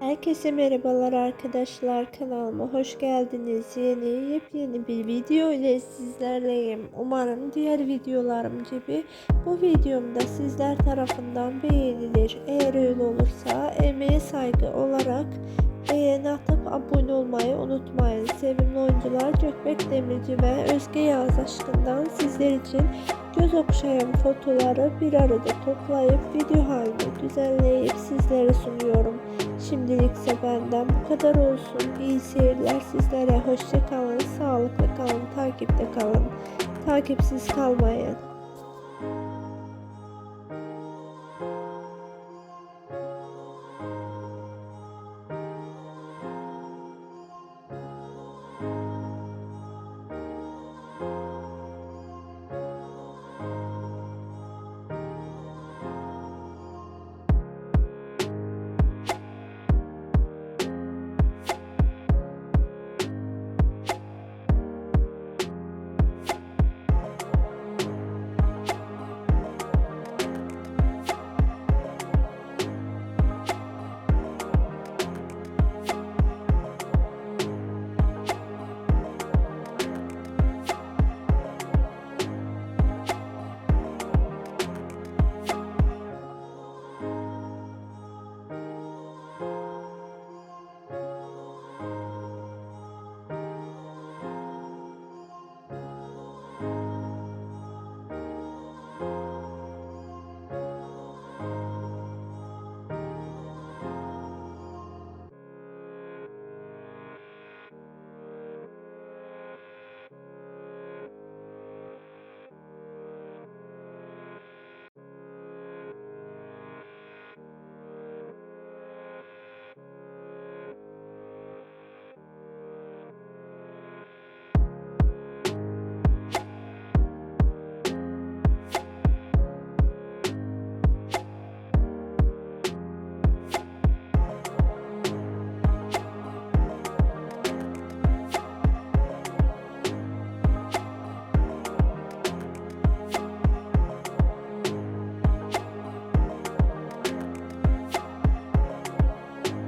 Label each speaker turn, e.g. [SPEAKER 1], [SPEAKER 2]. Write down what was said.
[SPEAKER 1] Herkese merhabalar arkadaşlar kanalıma hoş geldiniz. Yeni yepyeni bir video ile sizlerleyim. Umarım diğer videolarım gibi bu videomda sizler tarafından beğenilir. Eğer öyle olursa emeğe saygı olarak beğeni atıp abone olmayı unutmayın. Sevimli oyuncular Gökbek Demirci ve Özge Yağız aşkından sizler için göz okşayan fotoları bir arada toplayıp video haline düzenleyip sizlere sunuyorum. Şimdilikse benden bu kadar olsun. İyi seyirler sizlere. Hoşça kalın, sağlıklı kalın, takipte kalın. Takipsiz kalmayın.